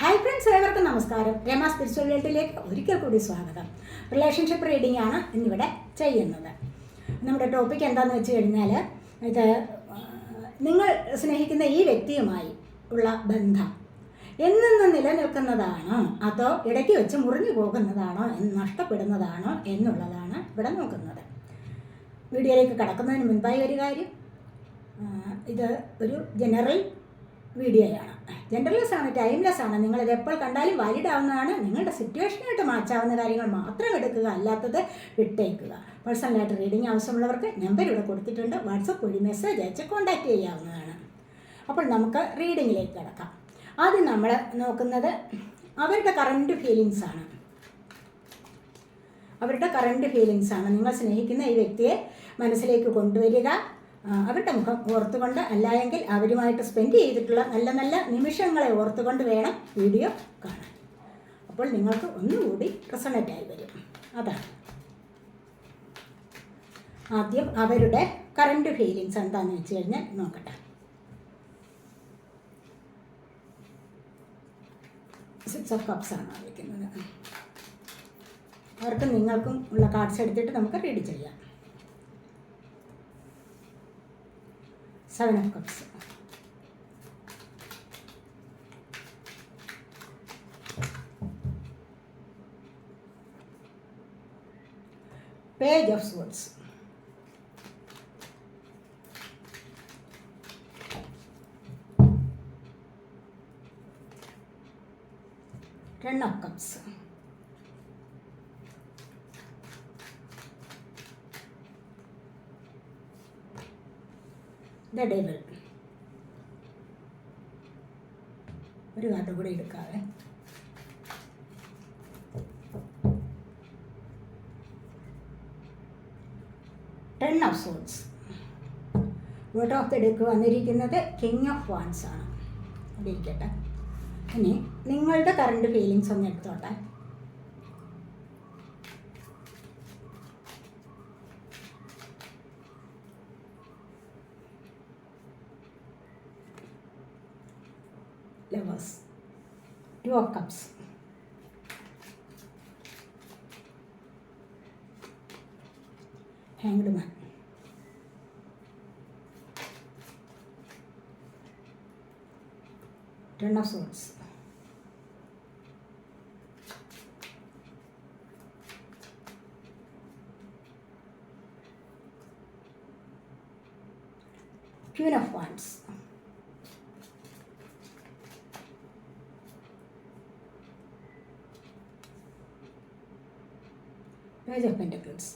Hi friends ഏവർക്കും നമസ്കാരം. Rama spiritual ഒരിക്കൽ കൂടി സ്വാഗതം. റിലേഷൻഷിപ്പ് റീഡിംഗ് ആണ് ഇന്നിവിടെ ചെയ്യുന്നത്. നമ്മുടെ ടോപ്പിക് എന്താണെന്ന് വെച്ച് കഴിഞ്ഞാൽ ഇത് നിങ്ങൾ സ്നേഹിക്കുന്ന ഈ വ്യക്തിയുമായി ഉള്ള ബന്ധം. എന്നെന്ന് നിലനിൽക്കുന്നതാണോ? അതോ ഇടയ്ക്ക് വെച്ച് മുറിഞ്ഞു പോകുന്നതാണോ? നഷ്ടപ്പെടുന്നതാണോ? എന്നുള്ളതാണ് ഇവിടെ നോക്കുന്നത്. വീഡിയോയിലേക്ക് കടക്കുന്നതിന് മുൻപായി ഒരു കാര്യം. ഇത് ഒരു ജനറൽ വീഡിയോയാണ് ജെൻഡർലെസ് ആണ് ടൈംലെസ് ആണ്. നിങ്ങൾ ഇത് എപ്പോൾ കണ്ടാലും വാലിഡ് ആവുന്നതാണ്. നിങ്ങളുടെ സിറ്റുവേഷനായിട്ട് മാച്ചാവുന്ന കാര്യങ്ങൾ മാത്രം എടുക്കുക അല്ലാത്തത് വിട്ടേക്കുക. പേഴ്സണലായിട്ട് റീഡിംഗ് ആവശ്യമുള്ളവർക്ക് നമ്പർ ഇവിടെ കൊടുത്തിട്ടുണ്ട്. വാട്സപ്പ് വഴി മെസ്സേജ് അയച്ച് കോൺടാക്റ്റ് ചെയ്യാവുന്നതാണ്. അപ്പോൾ നമുക്ക് റീഡിങ്ങിലേക്ക് കിടക്കാം. ആദ്യം നമ്മൾ നോക്കുന്നത് അവരുടെ കറണ്ട് ഫീലിങ്സ് ആണ്. അവരുടെ കറണ്ട് ഫീലിങ്സ് ആണ്. നിങ്ങൾ സ്നേഹിക്കുന്ന ഈ വ്യക്തിയെ മനസ്സിലേക്ക് കൊണ്ടുവരിക. അവരുടെ മുഖം ഓർത്തുകൊണ്ട് അല്ലായെങ്കിൽ അവരുമായിട്ട് സ്പെൻഡ് ചെയ്തിട്ടുള്ള നല്ല നല്ല നിമിഷങ്ങളെ ഓർത്തുകൊണ്ട് വേണം വീഡിയോ കാണാൻ. അപ്പോൾ നിങ്ങൾക്ക് ഒന്നുകൂടി റെസണേറ്റ് ആയി വരും. അതാണ്. ആദ്യം അവരുടെ കറണ്ട് ഫീലിങ്സ് എന്താണെന്ന് വെച്ച് കഴിഞ്ഞാൽ നോക്കട്ടെ. സിക്സ് ഓഫ് കപ്സ് ആണ് അവർക്ക് നിങ്ങൾക്കും ഉള്ള കാർഡ്സ് എടുത്തിട്ട് നമുക്ക് റീഡ് ചെയ്യാം. Seven of cups page of swords ten of cups the devil ഒരു കാർഡ് കൂടെ എടുക്കാവേ. Ten of swords word of the deck വന്നിരിക്കുന്നത് കിങ് ഓഫ് വാൻസ് ആണ്. അതിരിക്കട്ടെ ഇനി നിങ്ങളുടെ കറണ്ട് ഫീലിങ്സ് ഒന്ന് എടുത്തോട്ടെ. 4 cups. Hanged man. Ten of swords. Of Pentacles.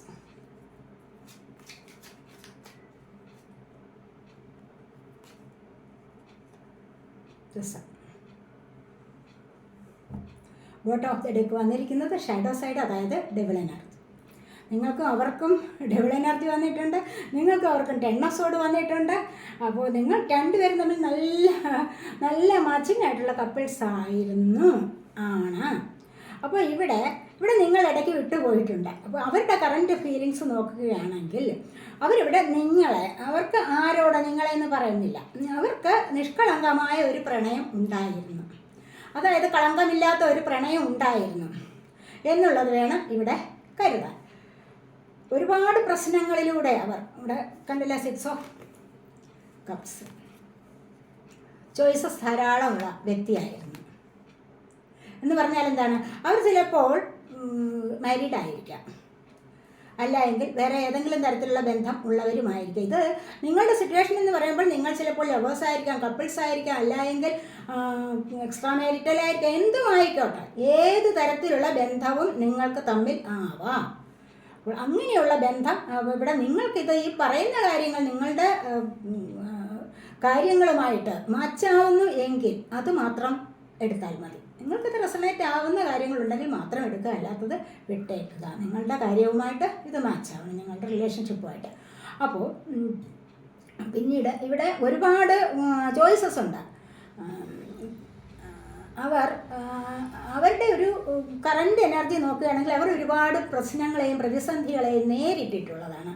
The Sun. Bottom of the deck വന്നിരിക്കുന്നത് ഷാഡോ സൈഡ് അതായത് ഡെവിൾ എനർജി നിങ്ങൾക്കും അവർക്കും എനർജി വന്നിട്ടുണ്ട്. നിങ്ങൾക്കും അവർക്കും ടെണ്ണസോട് വന്നിട്ടുണ്ട്. അപ്പോൾ നിങ്ങൾ രണ്ടുപേരും തമ്മിൽ നല്ല നല്ല മാച്ചിങ് ആയിട്ടുള്ള കപ്പിൾസ് ആയിരുന്നു. ആണ്. അപ്പോൾ ഇവിടെ ഇവിടെ നിങ്ങൾ ഇടയ്ക്ക് വിട്ടുപോയിട്ടുണ്ട് അപ്പോൾ അവരുടെ കറന്റ് ഫീലിങ്സ് നോക്കുകയാണെങ്കിൽ അവരിവിടെ നിങ്ങളെ അവർക്ക് ആരോടെ നിങ്ങളെ എന്ന് പറയുന്നില്ല. അവർക്ക് നിഷ്കളങ്കമായ ഒരു പ്രണയം ഉണ്ടായിരുന്നു. അതായത് കളങ്കമില്ലാത്ത ഒരു പ്രണയം ഉണ്ടായിരുന്നു എന്നുള്ളത് വേണം ഇവിടെ കരുതാൻ. ഒരുപാട് പ്രശ്നങ്ങളിലൂടെ അവർ ഇവിടെ കണ്ടില്ല സിക്സ് ഓഫ് കപ്സ് ചോയ്സസ് ധാരാളമുള്ള വ്യക്തിയായിരുന്നു. എന്ന് പറഞ്ഞാൽ എന്താണ്? അവർ ചിലപ്പോൾ മാരീഡ് ആയിരിക്കാം. അല്ല എങ്കിൽ വേറെ ഏതെങ്കിലും തരത്തിലുള്ള ബന്ധം ഉള്ളവരുമായിരിക്കും. ഇത് നിങ്ങളുടെ സിറ്റുവേഷൻ എന്ന് പറയുമ്പോൾ നിങ്ങൾ ചിലപ്പോൾ ലവേഴ്സ് ആയിരിക്കാം കപ്പിൾസ് ആയിരിക്കാം അല്ല എങ്കിൽ എക്സ്ട്രാ മാരിറ്റൽ ആയിരിക്കാം എന്തും ആയിക്കോട്ടെ. ഏത് തരത്തിലുള്ള ബന്ധവും നിങ്ങൾക്ക് തമ്മിൽ ആവാം. അപ്പോൾ അങ്ങനെയുള്ള ബന്ധം ഇവിടെ നിങ്ങൾക്കിത് ഈ പറയുന്ന കാര്യങ്ങൾ നിങ്ങളുടെ കാര്യങ്ങളുമായിട്ട് മാച്ചാവുന്നു എങ്കിൽ അത് മാത്രം എടുത്താൽ മതി. നിങ്ങൾക്കിത് റെസണേറ്റ് ആവുന്ന കാര്യങ്ങളുണ്ടെങ്കിൽ മാത്രം എടുക്കുക അല്ലാത്തത് വിട്ടേക്കുക. നിങ്ങളുടെ കാര്യവുമായിട്ട് ഇത് മാച്ചാവണം നിങ്ങളുടെ റിലേഷൻഷിപ്പുമായിട്ട് അപ്പോൾ പിന്നീട് ഇവിടെ ഒരുപാട് ചോയ്സസ് ഉണ്ട്. അവർ അവരുടെ ഒരു കറണ്ട് എനർജി നോക്കുകയാണെങ്കിൽ അവർ ഒരുപാട് പ്രശ്നങ്ങളെയും പ്രതിസന്ധികളെയും നേരിട്ടിട്ടുള്ളതാണ്.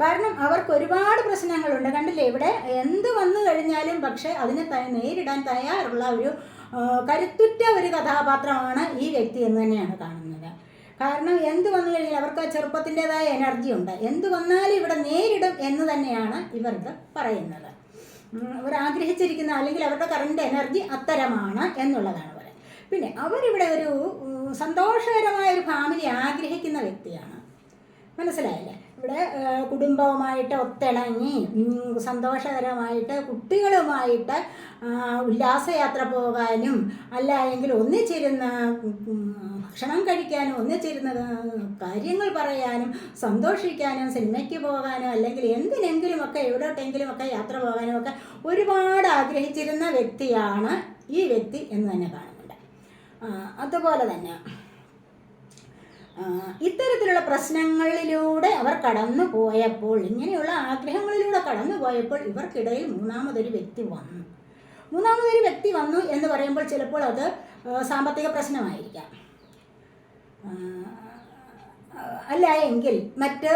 കാരണം അവർക്ക് ഒരുപാട് പ്രശ്നങ്ങളുണ്ട്. കണ്ടില്ലേ ഇവിടെ എന്ത് വന്നു കഴിഞ്ഞാലും പക്ഷേ അതിനെ നേരിടാൻ തയ്യാറുള്ള ഒരു കരുത്തുറ്റ ഒരു കഥാപാത്രമാണ് ഈ വ്യക്തി എന്ന് തന്നെയാണ് കാണുന്നത്. കാരണം എന്ത് വന്നു കഴിഞ്ഞാൽ അവർക്ക് ചെറുപ്പത്തിന്റെതായ എനർജി ഉണ്ട്. എന്ത് വന്നാലും ഇവിടെ നേരിടും എന്ന് തന്നെയാണ് ഇവർക്ക് പറയുന്നത്. അവർ ആഗ്രഹിച്ചിരിക്കുന്ന അല്ലെങ്കിൽ അവരുടെ കറണ്ട് എനർജി അത്തരമാണ് എന്നുള്ളതാണ് പറയുന്നത് പിന്നെ അവരിവിടെ ഒരു സന്തോഷകരമായ ഒരു ഫാമിലി ആഗ്രഹിക്കുന്ന വ്യക്തിയാണ്. മനസ്സിലായില്ലേ? ഇവിടെ കുടുംബവുമായിട്ട് ഒത്തിണങ്ങി സന്തോഷകരമായിട്ട് കുട്ടികളുമായിട്ട് ഉല്ലാസയാത്ര പോകാനും അല്ല എങ്കിൽ ഒന്നിച്ചിരുന്ന് ഭക്ഷണം കഴിക്കാനും ഒന്നിച്ചിരുന്ന് കാര്യങ്ങൾ പറയാനും സന്തോഷിക്കാനും സിനിമയ്ക്ക് പോകാനും അല്ലെങ്കിൽ എന്തിനെങ്കിലുമൊക്കെ എവിടോട്ടെങ്കിലുമൊക്കെ യാത്ര പോകാനും ഒക്കെ ഒരുപാട് ആഗ്രഹിച്ചിരുന്ന വ്യക്തിയാണ് ഈ വ്യക്തി എന്ന് തന്നെ കാണുന്നുണ്ട്. അതുപോലെ തന്നെ ഇത്തരത്തിലുള്ള പ്രശ്നങ്ങളിലൂടെ അവർ കടന്നു പോയപ്പോൾ ഇങ്ങനെയുള്ള ആഗ്രഹങ്ങളിലൂടെ കടന്നു പോയപ്പോൾ ഇവർക്കിടയിൽ മൂന്നാമതൊരു വ്യക്തി വന്നു. മൂന്നാമതൊരു വ്യക്തി വന്നു എന്ന് പറയുമ്പോൾ ചിലപ്പോൾ അത് സാമ്പത്തിക പ്രശ്നമായിരിക്കാം. അല്ല എങ്കിൽ മറ്റ്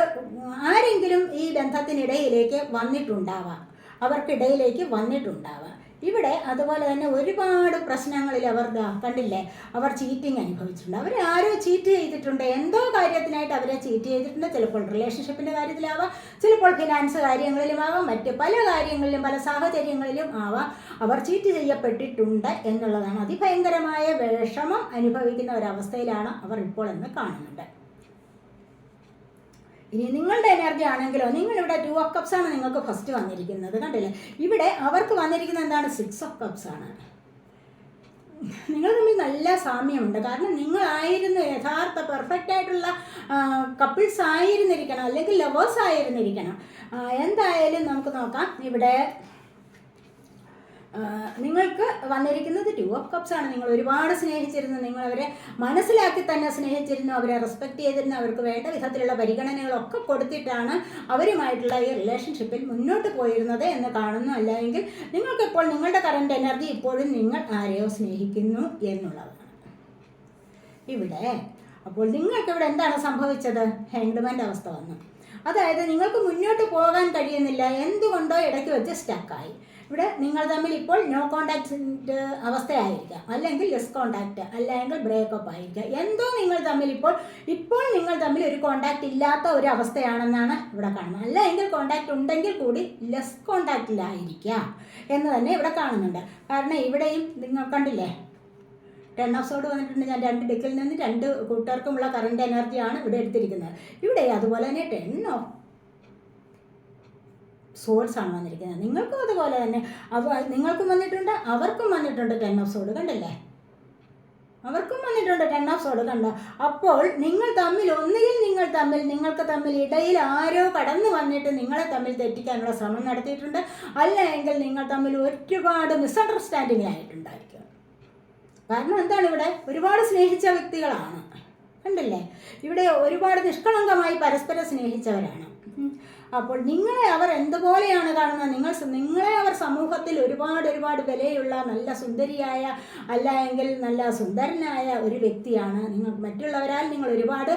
ആരെങ്കിലും ഈ ബന്ധത്തിനിടയിലേക്ക് വന്നിട്ടുണ്ടാവാം. അവർക്കിടയിലേക്ക് വന്നിട്ടുണ്ടാവാം. ഇവിടെ അതുപോലെ തന്നെ ഒരുപാട് പ്രശ്നങ്ങളിൽ അവർ കണ്ടില്ലേ? അവർ ചീറ്റിങ് അനുഭവിച്ചിട്ടുണ്ട്. അവർ ആരോ ചീറ്റ് ചെയ്തിട്ടുണ്ട്. എന്തോ കാര്യത്തിനായിട്ട് അവരെ ചീറ്റ് ചെയ്തിട്ടുണ്ട്. ചിലപ്പോൾ റിലേഷൻഷിപ്പിന്റെ കാര്യത്തിലാവാം. ചിലപ്പോൾ ഫിനാൻസ് കാര്യങ്ങളിലുമാവാം മറ്റ് പല കാര്യങ്ങളിലും പല സാഹചര്യങ്ങളിലും ആവാം. അവർ ചീറ്റ് ചെയ്യപ്പെട്ടിട്ടുണ്ട് എന്നുള്ളതാണ് അതിഭയങ്കരമായ വിഷമം അനുഭവിക്കുന്ന ഒരവസ്ഥയിലാണ് അവർ ഇപ്പോൾ എന്ന് കാണുന്നുണ്ട് ഇനി നിങ്ങളുടെ എനർജി ആണെങ്കിലോ നിങ്ങളിവിടെ ടു ഓഫ് കപ്സ് ആണ് നിങ്ങൾക്ക് ഫസ്റ്റ് വന്നിരിക്കുന്നത് കണ്ടില്ലേ? ഇവിടെ അവർക്ക് വന്നിരിക്കുന്നത് എന്താണ്? സിക്സ് ഓഫ് കപ്സ് ആണ്. നിങ്ങൾ തമ്മിൽ നല്ല സാമ്യമുണ്ട്. കാരണം നിങ്ങളായിരുന്നു യഥാർത്ഥ പെർഫെക്റ്റ് ആയിട്ടുള്ള കപ്പിൾസ് ആയിരുന്നിരിക്കണം അല്ലെങ്കിൽ ലവേഴ്സ് ആയിരുന്നിരിക്കണം. എന്തായാലും നമുക്ക് നോക്കാം. ഇവിടെ നിങ്ങൾക്ക് വന്നിരിക്കുന്നത് ടു ഓഫ് കപ്സ് ആണ്. നിങ്ങൾ ഒരുപാട് സ്നേഹിച്ചിരുന്നു. നിങ്ങൾ അവരെ മനസ്സിലാക്കി തന്നെ സ്നേഹിച്ചിരുന്നു. അവരെ റെസ്പെക്ട് ചെയ്തിരുന്നു. അവർക്ക് വേണ്ട വിധത്തിലുള്ള പരിഗണനകളൊക്കെ കൊടുത്തിട്ടാണ് അവരുമായിട്ടുള്ള ഈ റിലേഷൻഷിപ്പിൽ മുന്നോട്ട് പോയിരുന്നത് എന്ന് കാണുന്നു. അല്ലെങ്കിൽ നിങ്ങൾക്കിപ്പോൾ നിങ്ങളുടെ കറണ്ട് എനർജി ഇപ്പോഴും നിങ്ങൾ ആരെയോ സ്നേഹിക്കുന്നു എന്നുള്ളതാണ്. ഇവിടെ അപ്പോൾ നിങ്ങൾക്ക് ഇവിടെ എന്താണ് സംഭവിച്ചത്? ഹാങ്ഡ്മാന്റെ അവസ്ഥ വന്നു. അതായത് നിങ്ങൾക്ക് മുന്നോട്ട് പോകാൻ കഴിയുന്നില്ല. എന്തുകൊണ്ടോ ഇടയ്ക്ക് വെച്ച് സ്റ്റക്കായി ഇവിടെ നിങ്ങൾ തമ്മിൽ ഇപ്പോൾ നോ കോണ്ടാക്ട് അവസ്ഥയായിരിക്കാം. അല്ലെങ്കിൽ ലെസ് കോണ്ടാക്ട് അല്ലെങ്കിൽ ബ്രേക്കപ്പ് ആയിരിക്കാം. എന്തോ നിങ്ങൾ തമ്മിൽ ഇപ്പോൾ ഇപ്പോൾ നിങ്ങൾ തമ്മിൽ ഒരു കോണ്ടാക്ട് ഇല്ലാത്ത ഒരു അവസ്ഥയാണെന്നാണ് ഇവിടെ കാണുന്നത്. അല്ലെങ്കിൽ കോണ്ടാക്റ്റ് ഉണ്ടെങ്കിൽ കൂടി ലെസ് കോണ്ടാക്റ്റിലായിരിക്കാം എന്ന് തന്നെ ഇവിടെ കാണുന്നുണ്ട്. കാരണം ഇവിടെയും നിങ്ങൾ കണ്ടില്ലേ ടെൻ ഓഫ് സോഡ് വന്നിട്ടുണ്ട്. ഞാൻ രണ്ട് ഡിക്കിൽ നിന്ന് രണ്ട് കൂട്ടുകാർക്കുമുള്ള കറണ്ട് എനർജിയാണ് ഇവിടെ എടുത്തിരിക്കുന്നത്. ഇവിടെ അതുപോലെ തന്നെ ടെൻ ഓഫ് സോഡ്സ് ആണ് വന്നിരിക്കുന്നത്. നിങ്ങൾക്കും അതുപോലെ തന്നെ അവ നിങ്ങൾക്കും വന്നിട്ടുണ്ട് അവർക്കും വന്നിട്ടുണ്ട് ടെൻ ഓഫ് സോഡ് കണ്ടില്ലേ? അവർക്കും വന്നിട്ടുണ്ട് ടെൻ ഓഫ് സോഡ് കണ്ടോ? അപ്പോൾ നിങ്ങൾ തമ്മിൽ ഒന്നുകിൽ നിങ്ങൾ തമ്മിൽ നിങ്ങൾക്ക് തമ്മിൽ ഇടയിൽ ആരോ കടന്നു വന്നിട്ട് നിങ്ങളെ തമ്മിൽ തെറ്റിക്കാനുള്ള ശ്രമം നടത്തിയിട്ടുണ്ട്. അല്ലെങ്കിൽ നിങ്ങൾ തമ്മിൽ ഒരുപാട് മിസ്അണ്ടർസ്റ്റാൻഡിങ്ങിലായിട്ടുണ്ടായിരിക്കും കാരണം എന്താണ് ഇവിടെ? ഒരുപാട് സ്നേഹിച്ച വ്യക്തികളാണ്. കണ്ടില്ലേ? ഇവിടെ ഒരുപാട് നിഷ്കളങ്കമായി പരസ്പരം സ്നേഹിച്ചവരാണ്. അപ്പോൾ നിങ്ങളെ അവർ എന്തുപോലെയാണ് കാണുന്നത്? നിങ്ങൾ നിങ്ങളെ അവർ സമൂഹത്തിൽ ഒരുപാട് ഒരുപാട് വിലയുള്ള നല്ല സുന്ദരിയായ അല്ല എങ്കിൽ നല്ല സുന്ദരനായ ഒരു വ്യക്തിയാണ്. നിങ്ങൾ മറ്റുള്ളവരാൽ നിങ്ങൾ ഒരുപാട്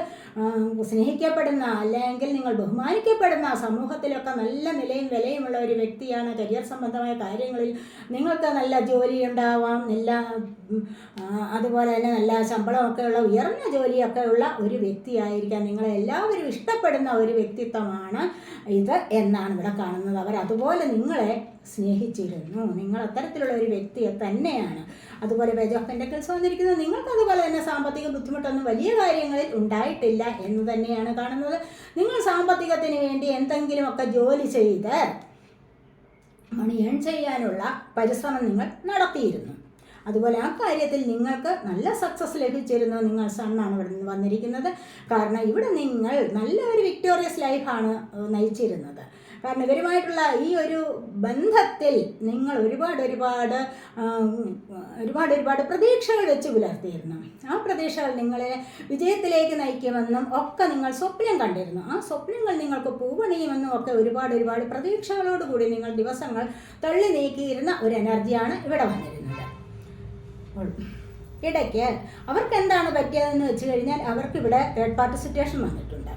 സ്നേഹിക്കപ്പെടുന്ന അല്ലെങ്കിൽ നിങ്ങൾ ബഹുമാനിക്കപ്പെടുന്ന സമൂഹത്തിലൊക്കെ നല്ല നിലയും വിലയുമുള്ള ഒരു വ്യക്തിയാണ്. കരിയർ സംബന്ധമായ കാര്യങ്ങളിൽ നിങ്ങൾക്ക് നല്ല ജോലി ഉണ്ടാവാം. നല്ല അതുപോലെ തന്നെ നല്ല ശമ്പളമൊക്കെ ഉള്ള ഉയർന്ന ജോലിയൊക്കെ ഉള്ള ഒരു വ്യക്തിയായിരിക്കാം നിങ്ങളെ എല്ലാവരും ഇഷ്ടപ്പെടുന്ന ഒരു വ്യക്തിത്വമാണ് ഇത് എന്നാണ് ഇവിടെ കാണുന്നത്. അവർ അതുപോലെ നിങ്ങളെ സ്നേഹിച്ചിരുന്നു. നിങ്ങൾ അത്തരത്തിലുള്ള ഒരു വ്യക്തിയെ തന്നെയാണ്. അതുപോലെ പേജ് പെൻഡക്കിൾസ് വന്നിരിക്കുന്നത് നിങ്ങൾക്ക് അതുപോലെ തന്നെ സാമ്പത്തിക ബുദ്ധിമുട്ടൊന്നും വലിയ കാര്യങ്ങളിൽ ഉണ്ടായിട്ടില്ല എന്ന് തന്നെയാണ് കാണുന്നത്. നിങ്ങൾ സാമ്പത്തികത്തിന് വേണ്ടി എന്തെങ്കിലുമൊക്കെ ജോലി ചെയ്ത് മണി ചെയ്യാനുള്ള പരിശ്രമം നിങ്ങൾ നടത്തിയിരുന്നു. അതുപോലെ ആ കാര്യത്തിൽ നിങ്ങൾക്ക് നല്ല സക്സസ് ലഭിച്ചിരുന്നു. നിങ്ങൾ സണ്ണാണ് ഇവിടെ വന്നിരിക്കുന്നത്. കാരണം ഇവിടെ നിങ്ങൾ നല്ല ഒരു വിക്ടോറിയസ് ലൈഫാണ് നയിച്ചിരുന്നത്. കാരണം ഇവരുമായിട്ടുള്ള ഈ ഒരു ബന്ധത്തിൽ നിങ്ങൾ ഒരുപാട് ഒരുപാട് ഒരുപാട് ഒരുപാട് പ്രതീക്ഷകൾ വെച്ച് പുലർത്തിയിരുന്നു. ആ പ്രതീക്ഷകൾ നിങ്ങളെ വിജയത്തിലേക്ക് നയിക്കുമെന്നും ഒക്കെ നിങ്ങൾ സ്വപ്നം കണ്ടിരുന്നു. ആ സ്വപ്നങ്ങൾ നിങ്ങൾക്ക് പൂവണിയുമെന്നും ഒക്കെ ഒരുപാട് ഒരുപാട് പ്രതീക്ഷകളോടുകൂടി നിങ്ങൾ ദിവസങ്ങൾ തള്ളി നീക്കിയിരുന്ന ഒരു എനർജിയാണ് ഇവിടെ വന്നിരുന്നത്. ഇടയ്ക്ക് അവർക്ക് എന്താണ് പറ്റിയതെന്ന് വെച്ച് കഴിഞ്ഞാൽ അവർക്ക് ഇവിടെ തേർഡ് പാർട്ടി സിറ്റുവേഷൻ വന്നിട്ടുണ്ട്.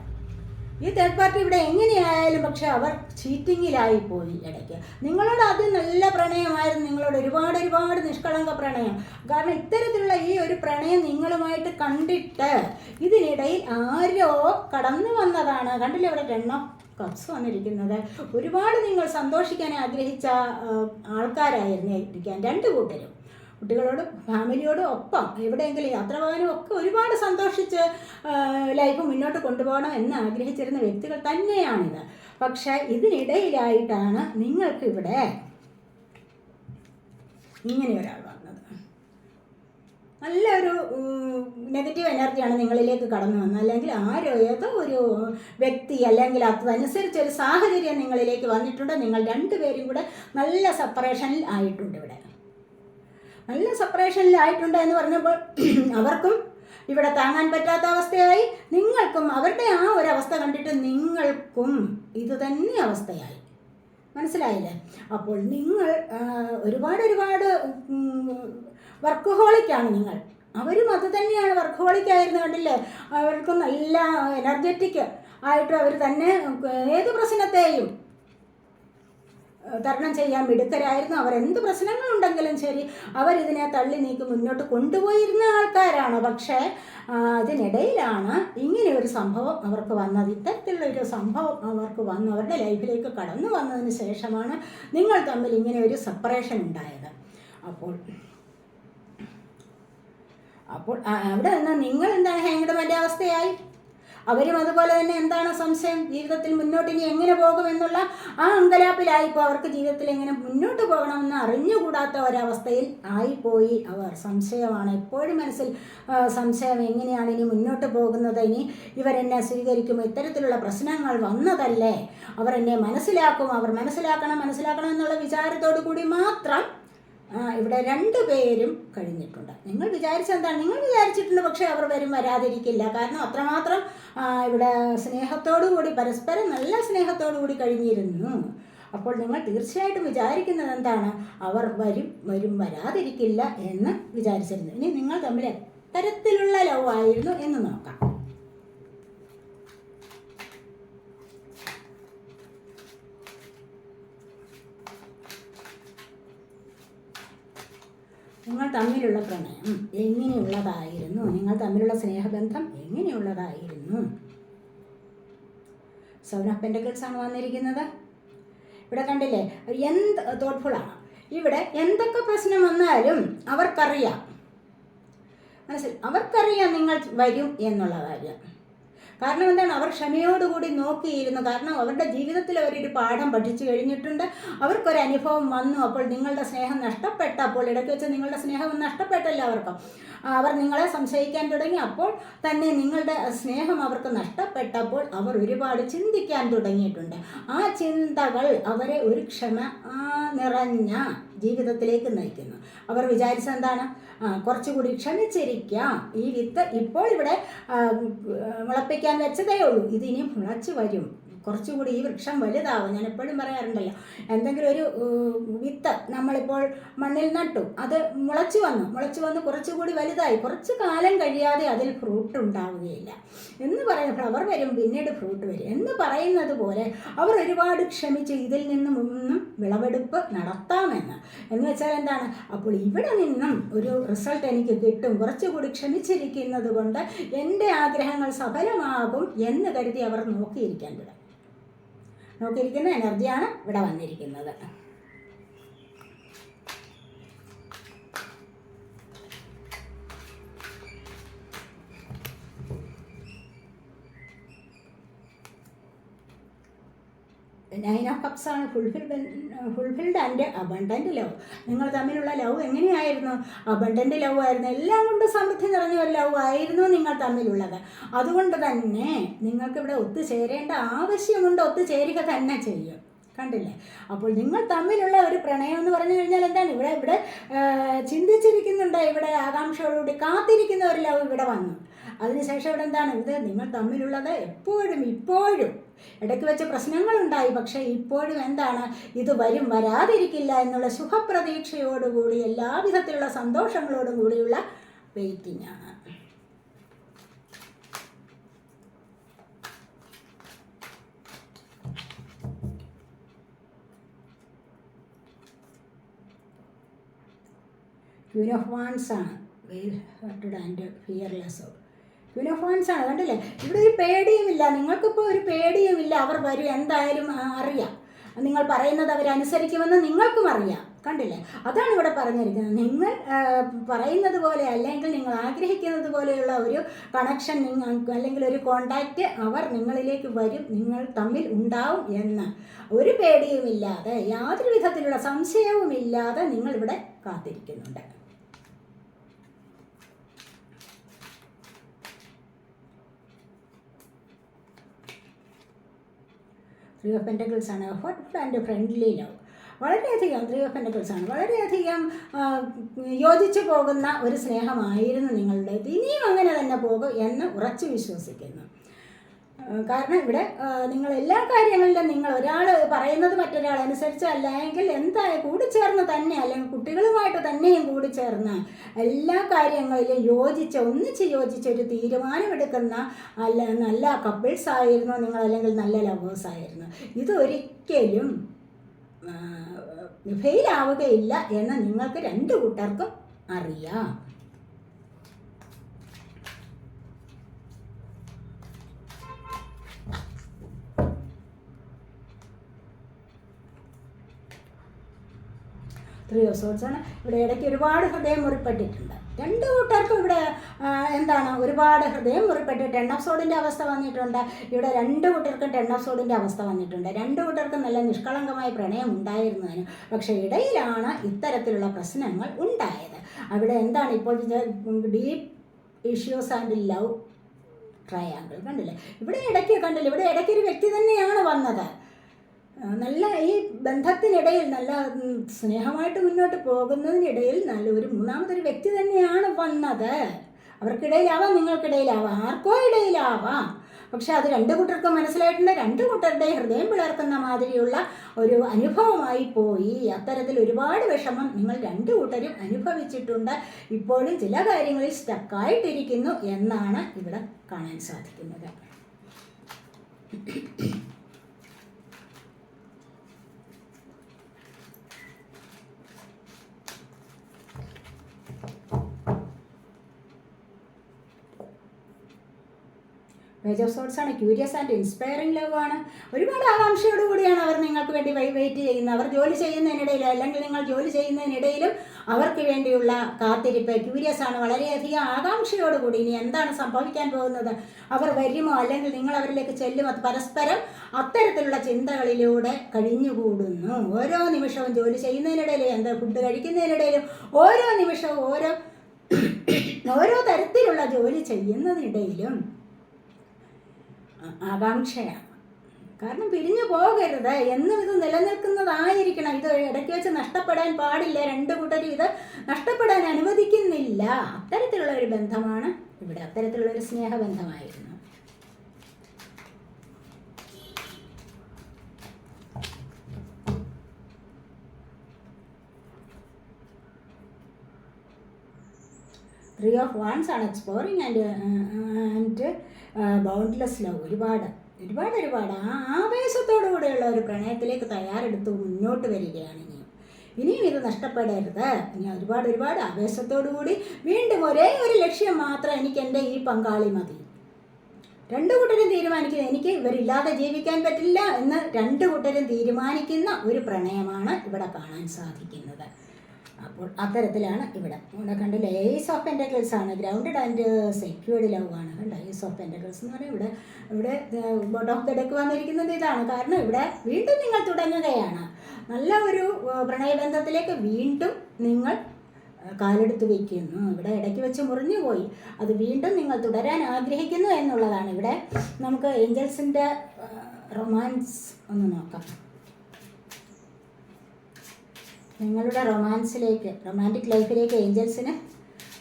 ഈ തേർഡ് പാർട്ടി ഇവിടെ എങ്ങനെയായാലും പക്ഷെ അവർ ചീറ്റിങ്ങിലായി പോയി ഇടയ്ക്ക്. നിങ്ങളോട് ആദ്യം നല്ല പ്രണയമായിരുന്നു. നിങ്ങളോട് ഒരുപാട് ഒരുപാട് നിഷ്കളങ്ക പ്രണയം. കാരണം ഇത്തരത്തിലുള്ള ഈ ഒരു പ്രണയം നിങ്ങളുമായിട്ട് കണ്ടിട്ട് ഇതിനിടയിൽ ആരോ കടന്നു വന്നതാണ്. കണ്ടില്ലേ ഇവിടെ എണ്ണം കപ്സ് വന്നിരിക്കുന്നത്. ഒരുപാട് നിങ്ങൾ സന്തോഷിക്കാൻ ആഗ്രഹിച്ച ആൾക്കാരായിരുന്നു ഇരിക്കാൻ രണ്ട് കൂട്ടരും. കുട്ടികളോടും ഫാമിലിയോടും ഒപ്പം എവിടെയെങ്കിലും യാത്ര പോകാനും ഒക്കെ ഒരുപാട് സന്തോഷിച്ച് ലൈഫ് മുന്നോട്ട് കൊണ്ടുപോകണം എന്ന് ആഗ്രഹിച്ചിരുന്ന വ്യക്തികൾ തന്നെയാണിത്. പക്ഷേ ഇതിനിടയിലായിട്ടാണ് നിങ്ങൾക്കിവിടെ ഇങ്ങനെ ഒരാൾ വന്നത്. നല്ലൊരു നെഗറ്റീവ് എനർജിയാണ് നിങ്ങളിലേക്ക് കടന്നു വന്നത്. അല്ലെങ്കിൽ ആരോ ഏതോ ഒരു വ്യക്തി അല്ലെങ്കിൽ അതനുസരിച്ച് ഒരു സാഹചര്യം നിങ്ങളിലേക്ക് വന്നിട്ടുണ്ട്. നിങ്ങൾ രണ്ടുപേരും കൂടെ നല്ല സെപ്പറേഷനിൽ ആയിട്ടുണ്ട് ഇവിടെ. നല്ല സെപ്പറേഷനിലായിട്ടുണ്ട് എന്ന് പറഞ്ഞപ്പോൾ അവർക്കും ഇവിടെ താങ്ങാൻ പറ്റാത്ത അവസ്ഥയായി. നിങ്ങൾക്കും അവരുടെ ആ ഒരു അവസ്ഥ കണ്ടിട്ട് നിങ്ങൾക്കും ഇത് തന്നെ അവസ്ഥയായി. മനസ്സിലായില്ലേ? അപ്പോൾ നിങ്ങൾ ഒരുപാട് ഒരുപാട് ഒരുപാട് വർക്കഹോളിക്കാണ് നിങ്ങൾ. അവരും അത് തന്നെയാണ്. വർക്കഹോളിക്കായിരുന്നു കണ്ടില്ലേ? അവർക്ക് നല്ല എനർജറ്റിക് ആയിട്ട് അവർ തന്നെ ഏത് പ്രശ്നത്തെയും തരണം ചെയ്യാൻ അവർ എന്ത് പ്രശ്നങ്ങളുണ്ടെങ്കിലും ശരി അവരിതിനെ തള്ളി നീക്കി മുന്നോട്ട് കൊണ്ടുപോയിരുന്ന ആൾക്കാരാണ്. പക്ഷേ അതിനിടയിലാണ് ഇങ്ങനെ ഒരു സംഭവം അവർക്ക് വന്നത്. ഇത്തരത്തിലുള്ള ഒരു സംഭവം അവർക്ക് വന്നു അവരുടെ ലൈഫിലേക്ക് കടന്നു വന്നതിന് ശേഷമാണ് നിങ്ങൾ തമ്മിൽ ഇങ്ങനെ ഒരു സെപ്പറേഷൻ ഉണ്ടായത്. അപ്പോൾ അപ്പോൾ അവിടെ നിന്ന് നിങ്ങൾ എന്താണ് മറ്റേ അവസ്ഥയായി? അവരും അതുപോലെ തന്നെ എന്താണ് സംശയം? ജീവിതത്തിൽ മുന്നോട്ട് ഇനി എങ്ങനെ പോകുമെന്നുള്ള ആ അങ്കലാപ്പിലായിപ്പോൾ അവർക്ക് ജീവിതത്തിൽ എങ്ങനെ മുന്നോട്ട് പോകണമെന്ന് അറിഞ്ഞുകൂടാത്ത ഒരവസ്ഥയിൽ ആയിപ്പോയി. അവർ സംശയമാണ്. എപ്പോഴും മനസ്സിൽ സംശയം എങ്ങനെയാണ് ഇനി മുന്നോട്ട് പോകുന്നത്? ഇനി ഇവരെന്നെ സ്വീകരിക്കും. ഇത്തരത്തിലുള്ള പ്രശ്നങ്ങൾ വന്നതല്ലേ? അവർ എന്നെ മനസ്സിലാക്കും. അവർ മനസ്സിലാക്കണം മനസ്സിലാക്കണം എന്നുള്ള വിചാരത്തോടു കൂടി മാത്രം ഇവിടെ രണ്ട് പേരും കഴിഞ്ഞിട്ടുണ്ട്. നിങ്ങൾ വിചാരിച്ചെന്താണ് നിങ്ങൾ വിചാരിച്ചിട്ടുണ്ട് പക്ഷേ അവർ വരും വരാതിരിക്കില്ല. കാരണം അത്രമാത്രം ഇവിടെ സ്നേഹത്തോടു കൂടി പരസ്പരം നല്ല സ്നേഹത്തോടു കൂടി കഴിഞ്ഞിരുന്നു. അപ്പോൾ നിങ്ങൾ തീർച്ചയായിട്ടും വിചാരിക്കുന്നത് എന്താണ്? അവർ വരും വരും വരാതിരിക്കില്ല എന്ന് വിചാരിച്ചിരുന്നു. ഇനി നിങ്ങൾ തമ്മിൽ എത്തരത്തിലുള്ള ലവ് ആയിരുന്നു എന്ന് നോക്കാം. നിങ്ങൾ തമ്മിലുള്ള പ്രണയം എങ്ങനെയുള്ളതായിരുന്നു? നിങ്ങൾ തമ്മിലുള്ള സ്നേഹബന്ധം എങ്ങനെയുള്ളതായിരുന്നു? സെവൻ ഓഫ് പെന്റക്കിൾസ് ആണ് വന്നിരിക്കുന്നത്. ഇവിടെ കണ്ടില്ലേ? എന്ത് തോട്ട്ഫുള്ളാണ് ഇവിടെ എന്തൊക്കെ പ്രശ്നം വന്നാലും അവർക്കറിയാം. മനസ്സിൽ അവർക്കറിയാം നിങ്ങൾ വരും എന്നുള്ള കാര്യം. കാരണം എന്താണ്? അവർ ക്ഷമയോടുകൂടി നോക്കിയിരുന്നു. കാരണം അവരുടെ ജീവിതത്തിൽ അവരൊരു പാഠം പഠിച്ചു കഴിഞ്ഞിട്ടുണ്ട്. അവർക്കൊരു അനുഭവം വന്നു. അപ്പോൾ നിങ്ങളുടെ സ്നേഹം നഷ്ടപ്പെട്ടപ്പോൾ ഇടയ്ക്ക് വെച്ച് നിങ്ങളുടെ സ്നേഹം നഷ്ടപ്പെട്ടല്ലോ അവർക്കും അവർ നിങ്ങളെ സംശയിക്കാൻ തുടങ്ങി. അപ്പോൾ തന്നെ നിങ്ങളുടെ സ്നേഹം അവർക്ക് നഷ്ടപ്പെട്ടപ്പോൾ അവർ ഒരുപാട് ചിന്തിക്കാൻ തുടങ്ങിയിട്ടുണ്ട്. ആ ചിന്തകൾ അവരെ ഒരു ക്ഷമ നിറഞ്ഞ ജീവിതത്തിലേക്ക് നയിക്കുന്നു. അവർ വിചാരിച്ചെന്താണ് എന്താണ്? കുറച്ചുകൂടി ക്ഷമിച്ചിരിക്കാം ഈ വിത്ത് ഇപ്പോൾ ഇവിടെ മുളപ്പിക്കാൻ വെച്ചതേ ഉള്ളൂ. ഇതിനി മുളച്ചു വരും. കുറച്ചുകൂടി ഈ വൃക്ഷം വലുതാവും. ഞാൻ എപ്പോഴും പറയാറുണ്ടല്ലോ എന്തെങ്കിലും ഒരു വിത്ത് നമ്മളിപ്പോൾ മണ്ണിൽ നട്ടു അത് മുളച്ചു വന്നു. മുളച്ചു വന്ന് കുറച്ചുകൂടി വലുതായി. കുറച്ച് കാലം കഴിയാതെ അതിൽ ഫ്രൂട്ട് ഉണ്ടാവുകയില്ല. എന്ന് പറയുന്ന ഫ്ലവർ വരും പിന്നീട് ഫ്രൂട്ട് വരും. എന്ന് പറയുന്നത് പോലെ അവർ ഒരുപാട് ക്ഷമിച്ച് ഇതിൽ നിന്നും ഒന്നും വിളവെടുപ്പ് നടത്താമെന്ന്. എന്ന് വെച്ചാൽ എന്താണ്? അപ്പോൾ ഇവിടെ നിന്നും ഒരു റിസൾട്ട് എനിക്ക് കിട്ടും. കുറച്ചുകൂടി ക്ഷമിച്ചിരിക്കുന്നത് കൊണ്ട് എന്റെ ആഗ്രഹങ്ങൾ സഫലമാകും എന്ന് കരുതി അവർ നോക്കിയിരിക്കാൻ തുടങ്ങി. നോക്കിയിരിക്കുന്ന എനർജിയാണ് ഇവിടെ വന്നിരിക്കുന്നത്. നൈൻ ഓഫ് കപ്സ് ആണ് fulfil fulfilled and abundant love നിങ്ങൾ തമ്മിലുള്ള ലവ് എങ്ങനെയായിരുന്നു? അബണ്ടന്റ് ലവ് ആയിരുന്നു. എല്ലാം കൊണ്ട് സമൃദ്ധി നിറഞ്ഞ ഒരു ലവ് ആയിരുന്നു നിങ്ങൾ തമ്മിലുള്ളത്. അതുകൊണ്ട് തന്നെ നിങ്ങൾക്കിവിടെ ഒത്തുചേരേണ്ട ആവശ്യമുണ്ട് ഒത്തുചേരുക തന്നെ ചെയ്യും. കണ്ടില്ലേ? അപ്പോൾ നിങ്ങൾ തമ്മിലുള്ള ഒരു പ്രണയം എന്ന് പറഞ്ഞു കഴിഞ്ഞാൽ എന്താണ്? ഇവിടെ ഇവിടെ ചിന്തിച്ചിരിക്കുന്നുണ്ട്. ഇവിടെ ആകാംക്ഷയോടുകൂടി കാത്തിരിക്കുന്ന ഒരു ലവ് ഇവിടെ വന്നു. അതിനുശേഷം ഇവിടെ എന്താണ്? ഇത് നിങ്ങൾ തമ്മിലുള്ളത് എപ്പോഴും ഇപ്പോഴും ഇടയ്ക്ക് വെച്ച് പ്രശ്നങ്ങളുണ്ടായി. പക്ഷേ ഇപ്പോഴും എന്താണ്? ഇത് വരും വരാതിരിക്കില്ല എന്നുള്ള ശുഭപ്രതീക്ഷയോടുകൂടി എല്ലാവിധത്തിലുള്ള സന്തോഷങ്ങളോടും കൂടിയുള്ള വെയിറ്റിംഗ് ആണ്. ക്യൂൻ ഓഫ് വാൻസ് ആണ്. വെയിൽ ഹർട്ടഡ് ആൻഡ് ഫിയർലെസ് വാൻസ് ആണ് കണ്ടില്ലേ? ഇവിടെ ഒരു പേടിയുമില്ല. നിങ്ങൾക്കിപ്പോൾ ഒരു പേടിയുമില്ല. അവർ വരും. എന്തായാലും അറിയാം. നിങ്ങൾ പറയുന്നത് അവരനുസരിക്കുമെന്ന് നിങ്ങൾക്കും അറിയാം. കണ്ടില്ലേ? അതാണ് ഇവിടെ പറഞ്ഞിരിക്കുന്നത്. നിങ്ങൾ പറയുന്നത് പോലെ അല്ലെങ്കിൽ നിങ്ങൾ ആഗ്രഹിക്കുന്നത് പോലെയുള്ള ഒരു കണക്ഷൻ നിങ്ങൾക്ക് അല്ലെങ്കിൽ ഒരു കോണ്ടാക്റ്റ് അവർ നിങ്ങളിലേക്ക് വരും. നിങ്ങൾ തമ്മിൽ ഉണ്ടാവും എന്ന്. ഒരു പേടിയുമില്ലാതെ യാതൊരു വിധത്തിലുള്ള സംശയവുമില്ലാതെ നിങ്ങൾ ഇവിടെ കാത്തിരിക്കുന്നുണ്ട്. ത്രീ ഓഫ് പെന്റക്കിൾസ് ആണ്. ഹോട്ട്ഫുൾ ആൻഡ് ഫ്രണ്ട്ലി ലവ് വളരെയധികം ത്രീ ഓഫ് പെന്റക്കിൾസ് ആണ്. വളരെയധികം യോജിച്ചു പോകുന്ന ഒരു സ്നേഹമായിരുന്നു നിങ്ങളുടേത്. ഇനിയും അങ്ങനെ തന്നെ പോകും എന്ന് ഉറച്ചു വിശ്വസിക്കുന്നു. കാരണം ഇവിടെ നിങ്ങൾ എല്ലാ കാര്യങ്ങളിലും നിങ്ങൾ ഒരാൾ പറയുന്നത് മറ്റൊരാൾ അനുസരിച്ചല്ല. അല്ലെങ്കിൽ എന്തായാലും കൂടിച്ചേർന്ന് തന്നെ അല്ലെങ്കിൽ കുട്ടികളുമായിട്ട് തന്നെയും കൂടിച്ചേർന്ന് എല്ലാ കാര്യങ്ങളിലും യോജിച്ച് ഒന്നിച്ച് യോജിച്ച് ഒരു തീരുമാനമെടുക്കുന്ന അല്ല നല്ല കപ്പിൾസ് ആയിരുന്നു നിങ്ങൾ അല്ലെങ്കിൽ നല്ല ലവേഴ്സ് ആയിരുന്നു. ഇതൊരിക്കലും ഫെയിലാവുകയില്ല എന്ന് നിങ്ങൾക്ക് രണ്ട് കൂട്ടർക്കും അറിയാം. ത്രീ ഓഫ് ആണ് ഇവിടെ ഇടയ്ക്ക് ഒരുപാട് ഹൃദയം മുറിപ്പെട്ടിട്ടുണ്ട്. രണ്ട് കൂട്ടർക്കും ഇവിടെ എന്താണ് ഒരുപാട് ഹൃദയം മുറിപ്പെട്ട് ടെൻ ഓഫ് സോഡിന്റെ അവസ്ഥ വന്നിട്ടുണ്ട്. ഇവിടെ രണ്ട് കൂട്ടർക്കും ടെൻ ഓഫ് സോഡിന്റെ അവസ്ഥ വന്നിട്ടുണ്ട്. രണ്ട് കൂട്ടർക്കും നല്ല നിഷ്കളങ്കമായ പ്രണയം ഉണ്ടായിരുന്നതിന് പക്ഷേ ഇടയിലാണ് ഇത്തരത്തിലുള്ള പ്രശ്നങ്ങൾ ഉണ്ടായത്. അവിടെ എന്താണ് ഇപ്പോൾ deep issues and love triangle കണ്ടില്ലേ? ഇവിടെ ഇടയ്ക്ക് കണ്ടില്ലേ? ഇവിടെ ഇടയ്ക്ക് ഒരു വ്യക്തി തന്നെയാണ് വന്നത്. നല്ല ഈ ബന്ധത്തിനിടയിൽ നല്ല സ്നേഹമായിട്ട് മുന്നോട്ട് പോകുന്നതിനിടയിൽ നല്ല ഒരു മൂന്നാമതൊരു വ്യക്തി തന്നെയാണ് വന്നത്. അവർക്കിടയിലാവാം നിങ്ങൾക്കിടയിലാവാം ആർക്കോ ഇടയിലാവാം. പക്ഷെ അത് രണ്ട് കൂട്ടർക്കും മനസ്സിലായിട്ടുണ്ട്. രണ്ട് കൂട്ടരുടെ ഹൃദയം പിളർക്കുന്ന മാതിരിയുള്ള ഒരു അനുഭവമായി പോയി. അത്തരത്തിൽ ഒരുപാട് വിഷമം നിങ്ങൾ രണ്ട് കൂട്ടരും അനുഭവിച്ചിട്ടുണ്ട്. ഇപ്പോഴും ചില കാര്യങ്ങളിൽ സ്റ്റക്കായിട്ടിരിക്കുന്നു എന്നാണ് ഇവിടെ കാണാൻ സാധിക്കുന്നത്. പേജ് ഓഫ് സോട്ട്സ് ആണ്. ക്യൂരിയസ് ആൻഡ് ഇൻസ്പയറിംഗ് ലവ് ആണ്. ഒരുപാട് ആകാംക്ഷയോട് കൂടിയാണ് അവർ നിങ്ങൾക്ക് വേണ്ടി വെയിറ്റ് ചെയ്യുന്നത്. അവർ ജോലി ചെയ്യുന്നതിനിടയിലും അല്ലെങ്കിൽ നിങ്ങൾ ജോലി ചെയ്യുന്നതിനിടയിലും അവർക്ക് വേണ്ടിയുള്ള കാത്തിരിപ്പ് ക്യൂരിയസ് ആണ്. വളരെയധികം ആകാംക്ഷയോട് കൂടി ഇനി എന്താണ് സംഭവിക്കാൻ പോകുന്നത്? അവർ വരുമോ? അല്ലെങ്കിൽ നിങ്ങൾ അവരിലേക്ക് ചെല്ലുമോ പരസ്പരം അത്തരത്തിലുള്ള ചിന്തകളിലൂടെ കഴിഞ്ഞുകൂടുന്നു. ഓരോ നിമിഷവും ജോലി ചെയ്യുന്നതിനിടയിലും എന്താ ഫുഡ് കഴിക്കുന്നതിനിടയിലും ഓരോ നിമിഷവും ഓരോ ഓരോ തരത്തിലുള്ള ജോലി ചെയ്യുന്നതിനിടയിലും ആകാംക്ഷയാണ്. കാരണം പിരിഞ്ഞു പോകരുത്. എന്നും ഇത് നിലനിൽക്കുന്നതായിരിക്കണം. ഇത് ഇടയ്ക്ക് വെച്ച് നഷ്ടപ്പെടാൻ പാടില്ല. രണ്ട് കൂട്ടരും ഇത് നഷ്ടപ്പെടാൻ അനുവദിക്കുന്നില്ല. അത്തരത്തിലുള്ള ഒരു ബന്ധമാണ് ഇവിടെ അത്തരത്തിലുള്ള ഒരു സ്നേഹബന്ധമായിരുന്നു. ത്രീ ഓഫ് വൺസ് ആണ് exploring and and boundless love ഒരുപാട് ഒരുപാട് ഒരുപാട്. ആ ആവേശത്തോടു കൂടെയുള്ള ഒരു പ്രണയത്തിലേക്ക് തയ്യാറെടുത്ത് മുന്നോട്ട് വരികയാണ് ഇനിയും ഇനിയും ഇത് നഷ്ടപ്പെടരുത്. ഇനി ഒരുപാട് ഒരുപാട് ആവേശത്തോടു കൂടി വീണ്ടും ഒരേ ഒരു ലക്ഷ്യം മാത്രം എനിക്ക് എന്റെ ഈ പങ്കാളി മതി. രണ്ടു കൂട്ടരും തീരുമാനിക്കുന്ന എനിക്ക് ഇവരില്ലാതെ ജീവിക്കാൻ പറ്റില്ല എന്ന് രണ്ടു കൂട്ടരും തീരുമാനിക്കുന്ന ഒരു പ്രണയമാണ് ഇവിടെ കാണാൻ സാധിക്കുന്നത്. അപ്പോൾ അത്തരത്തിലാണ് ഇവിടെ. ഇവിടെ കണ്ടില്ലേ ഏസ് ഓഫ് പെന്റക്കിൾസ് ആണ്. ഗ്രൗണ്ടഡ് ആൻഡ് സെക്യൂർഡ് ലവ് ആണ് കണ്ടോ? ഏസ് ഓഫ് പെന്റക്കിൾസ് എന്ന് പറയുന്നത് ഇവിടെ ഇവിടെ ബോട്ട് ഓഫ് ദ ഡെക്ക് വന്നിരിക്കുന്നത് ഇതാണ്. കാരണം ഇവിടെ വീണ്ടും നിങ്ങൾ തുടങ്ങുകയാണ്. നല്ല ഒരു പ്രണയബന്ധത്തിലേക്ക് വീണ്ടും നിങ്ങൾ ഏഹ്, കാലെടുത്ത് വയ്ക്കുന്നു ഇവിടെ ഇടയ്ക്ക് വെച്ച് മുറിഞ്ഞു പോയി. അത് വീണ്ടും നിങ്ങൾ തുടരാൻ ആഗ്രഹിക്കുന്നു എന്നുള്ളതാണ്. ഇവിടെ നമുക്ക് ഏഞ്ചൽസിന്റെ റൊമാൻസ് ഒന്ന് നോക്കാം. നിങ്ങളുടെ റൊമാൻസിലേക്ക് റൊമാന്റിക് ലൈഫിലേക്ക് ഏഞ്ചൽസിന്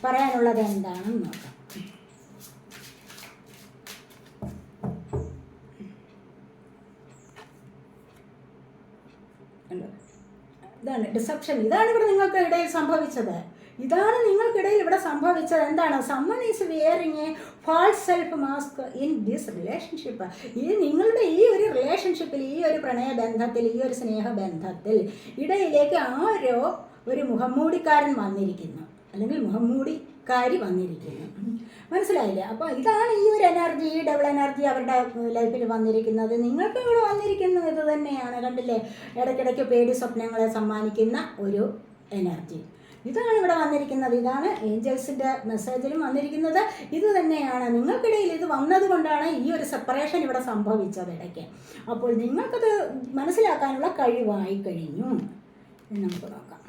പറയാനുള്ളത് എന്താണെന്ന് നോക്കാം. ഇതാണ് ഡിസപ്ഷൻ ഇതാണ് ഇവിടെ നിങ്ങൾക്ക് ഇടയിൽ സംഭവിച്ചത്. ഇതാണ് നിങ്ങൾക്കിടയിൽ ഇവിടെ സംഭവിച്ചത്. എന്താണ്? Someone is wearing a false self mask in this relationship ഈ നിങ്ങളുടെ ഈ ഒരു റിലേഷൻഷിപ്പിൽ ഈ ഒരു പ്രണയബന്ധത്തിൽ ഈ ഒരു സ്നേഹബന്ധത്തിൽ ഇടയിലേക്ക് ആരോ ഒരു മുഖംമൂടിക്കാരൻ വന്നിരിക്കുന്നു. അല്ലെങ്കിൽ മുഖംമൂടിക്കാരി വന്നിരിക്കുന്നു. മനസ്സിലായില്ലേ? അപ്പോൾ ഇതാണ് ഈ ഒരു എനർജി ഈ ഡബിൾ എനർജി അവരുടെ ലൈഫിൽ വന്നിരിക്കുന്നത്. നിങ്ങൾക്ക് ഇവിടെ വന്നിരിക്കുന്നത് ഇത് തന്നെയാണ്. കണ്ടില്ലേ? ഇടയ്ക്കിടയ്ക്ക് പേടി സ്വപ്നങ്ങളെ സമ്മാനിക്കുന്ന ഒരു എനർജി ഇതാണ് ഇവിടെ വന്നിരിക്കുന്നത്. ഇതാണ് ഏഞ്ചൽസിന്റെ മെസ്സേജിലും വന്നിരിക്കുന്നത്. ഇത് തന്നെയാണ് നിങ്ങൾക്കിടയിൽ ഇത് വന്നതുകൊണ്ടാണ് ഈ ഒരു സെപ്പറേഷൻ ഇവിടെ സംഭവിച്ചത് ഇടയ്ക്ക്. അപ്പോൾ നിങ്ങൾക്കത് മനസ്സിലാക്കാനുള്ള കഴിവായി കഴിഞ്ഞു. നമുക്ക് നോക്കാം.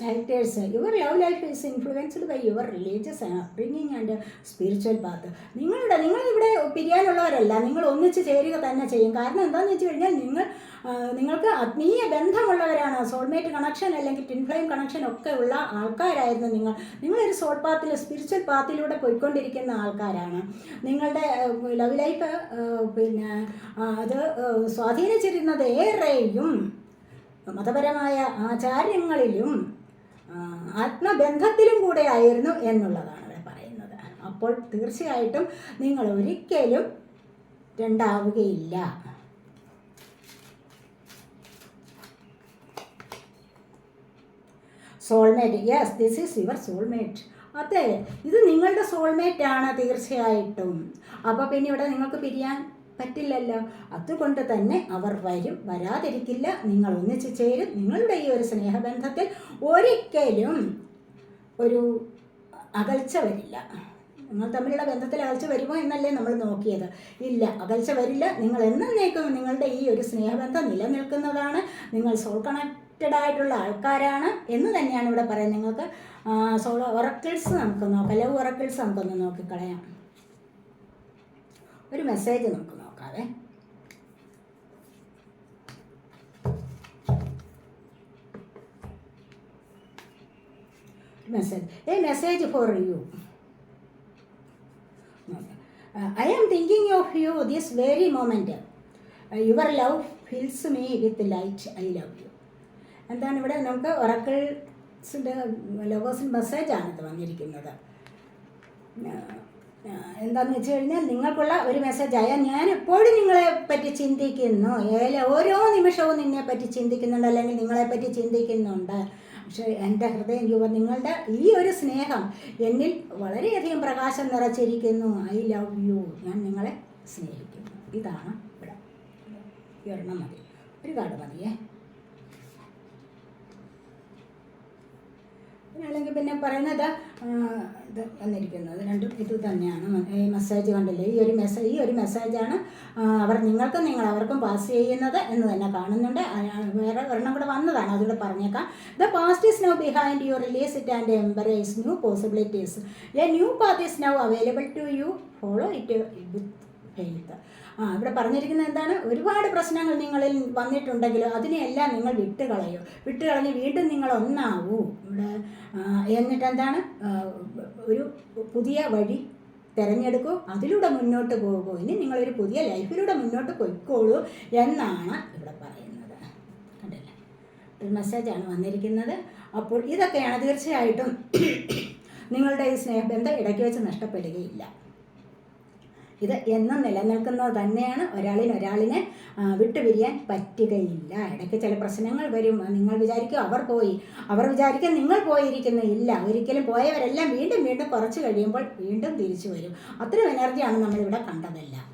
Religious your your life is influenced by your religious upbringing and spiritual path. നിങ്ങളുടെ നിങ്ങൾ ഇവിടെ പിരിയാനുള്ളവരല്ല നിങ്ങൾ ഒന്നിച്ച് ചേരുക തന്നെ ചെയ്യും. കാരണം എന്താണെന്ന് വെച്ച് കഴിഞ്ഞാൽ നിങ്ങൾ നിങ്ങൾക്ക് ആത്മീയ ബന്ധമുള്ളവരാണ്. സോൾമേറ്റ് കണക്ഷൻ അല്ലെങ്കിൽ ടിൻ ഫ്ലെയിം കണക്ഷൻ ഒക്കെ ഉള്ള ആൾക്കാരായിരുന്നു നിങ്ങൾ. നിങ്ങളൊരു സോൾ പാത്തിൽ സ്പിരിച്വൽ പാത്തിലൂടെ പോയിക്കൊണ്ടിരിക്കുന്ന ആൾക്കാരാണ്. നിങ്ങളുടെ ലവ് ലൈഫ് പിന്നെ അത് സ്വാധീനിച്ചിരുന്നത് ഏറെയും മതപരമായ ആചാര്യങ്ങളിലും ആത്മബന്ധത്തിലും കൂടെ ആയിരുന്നു എന്നുള്ളതാണ് ഇവിടെ പറയുന്നത്. അപ്പോൾ തീർച്ചയായിട്ടും നിങ്ങൾ ഒരിക്കലും രണ്ടാവുകയില്ല. Soulmate yes this is your soulmate അതെ ഇത് നിങ്ങളുടെ സോൾമേറ്റ് ആണ് തീർച്ചയായിട്ടും. അപ്പോൾ പിന്നെ ഇവിടെ നിങ്ങൾക്ക് പിരിയാൻ പറ്റില്ലല്ലോ. അതുകൊണ്ട് തന്നെ അവർ വരും വരാതിരിക്കില്ല. നിങ്ങൾ ഒന്നിച്ച് ചേരും. നിങ്ങളുടെ ഈ ഒരു സ്നേഹബന്ധത്തിൽ ഒരിക്കലും ഒരു അകൽച്ച വരില്ല. നിങ്ങൾ തമ്മിലുള്ള ബന്ധത്തിൽ അകൽച്ച വരുമോ എന്നല്ലേ നമ്മൾ നോക്കിയത്. ഇല്ല അകൽച്ച വരില്ല. നിങ്ങൾ എന്നേക്കും നിങ്ങളുടെ ഈ ഒരു സ്നേഹബന്ധം നിലനിൽക്കുന്നതാണ്. നിങ്ങൾ സോൾ കണക്റ്റഡ് ആയിട്ടുള്ള ആൾക്കാരാണ് എന്ന് തന്നെയാണ് ഇവിടെ പറയുന്നത്. നിങ്ങൾക്ക് സോൾ ഒറക്കിൾസ് നമുക്ക് നോക്കാം. ലവ് ഒറക്കിൾസ് നമുക്കൊന്ന് നോക്കിക്കളയാം. ഒരു മെസ്സേജ് നമുക്ക് message a message for you I am thinking of you this very moment your love fills me with light I love you എന്താണ് ഇവിടെ നമുക്ക് ഒറക്കിൾസിന്റെ ലവേഴ്സിന്റെ മെസ്സേജാണ് ഇത് വന്നിരിക്കുന്നത്. എന്താണെന്ന് വെച്ച് കഴിഞ്ഞാൽ നിങ്ങൾക്കുള്ള ഒരു മെസ്സേജായ ഞാൻ എപ്പോഴും നിങ്ങളെ പറ്റി ചിന്തിക്കുന്നു. ഏല ഓരോ നിമിഷവും നിന്നെ പറ്റി ചിന്തിക്കുന്നുണ്ട് അല്ലെങ്കിൽ നിങ്ങളെ പറ്റി ചിന്തിക്കുന്നുണ്ട്. പക്ഷേ എന്റെ ഹൃദയം യുവ നിങ്ങളുടെ ഈ ഒരു സ്നേഹം എന്നിൽ വളരെയധികം പ്രകാശം നിറച്ചിരിക്കുന്നു. ഐ ലവ് യു ഞാൻ നിങ്ങളെ സ്നേഹിക്കുന്നു. ഇതാണ് ഇവിടെ. ഈ ഒരെണ്ണം മതി. ഒരു മതിയേ. അല്ലെങ്കിൽ പിന്നെ പറയുന്നത് ഇത് വന്നിരിക്കുന്നത്. രണ്ടും ഇത് തന്നെയാണ്. ഈ മെസ്സേജ് കണ്ടില്ലേ? ഈ ഒരു മെസ്സേജ് ഈ ഒരു മെസ്സേജാണ് അവർ നിങ്ങൾക്കും നിങ്ങൾ അവർക്കും പാസ് ചെയ്യുന്നത് എന്ന് തന്നെ കാണുന്നുണ്ട്. വേറെ ഒരെണ്ണം കൂടെ വന്നതാണ് അതുകൂടെ പറഞ്ഞേക്കാം. The past is now behind your release it and embrace new possibilities a new path is now available to you follow it with faith ആ ഇവിടെ പറഞ്ഞിരിക്കുന്നത് എന്താണ്? ഒരുപാട് പ്രശ്നങ്ങൾ നിങ്ങളിൽ വന്നിട്ടുണ്ടെങ്കിലും അതിനെയെല്ലാം നിങ്ങൾ വിട്ട് കളയൂ വിട്ട് കളഞ്ഞ് വീണ്ടും നിങ്ങൾ ഒന്നാവൂ ഇവിടെ എന്നിട്ട് എന്താണ്? ഒരു പുതിയ വഴി തിരഞ്ഞെടുക്കൂ. അതിലൂടെ മുന്നോട്ട് പോകൂ. ഇനി നിങ്ങളൊരു പുതിയ ലൈഫിലൂടെ മുന്നോട്ട് പൊയ്ക്കോളൂ എന്നാണ് ഇവിടെ പറയുന്നത്. കണ്ടില്ലേ? ഒരു മെസ്സേജാണ് വന്നിരിക്കുന്നത്. അപ്പോൾ ഇതൊക്കെയാണ് തീർച്ചയായിട്ടും നിങ്ങളുടെ ഈ സ്നേഹബന്ധം ഇടയ്ക്ക് വെച്ച് നഷ്ടപ്പെടുകയില്ല. ഇത് എന്നും നിലനിൽക്കുന്നത് തന്നെയാണ് ഒരാളിന് ഒരാളിനെ വിട്ടുപിരിയാൻ പറ്റുകയില്ല. ഇടയ്ക്ക് ചില പ്രശ്നങ്ങൾ വരും. നിങ്ങൾ വിചാരിക്കും അവർ പോയി. അവർ വിചാരിക്കും നിങ്ങൾ പോയിരിക്കുന്നു. ഇല്ല ഒരിക്കലും പോയവരെല്ലാം വീണ്ടും വീണ്ടും കുറച്ച് കഴിയുമ്പോൾ വീണ്ടും തിരിച്ചു വരും. അത്രയും എനർജിയാണ് നമ്മളിവിടെ കണ്ടതെല്ലാം.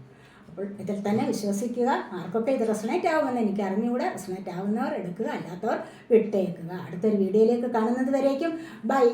അപ്പോൾ ഇതിൽ തന്നെ വിശ്വസിക്കുക. ആർക്കൊക്കെ ഇത് റെസണേറ്റ് ആവുമെന്ന് എനിക്ക് അറിഞ്ഞുകൂടെ. റെസണേറ്റ് ആവുന്നവർ എടുക്കുക അല്ലാത്തവർ വിട്ടേക്കുക. അടുത്തൊരു വീഡിയോയിലേക്ക് കാണുന്നത് വരേക്കും. ബൈ.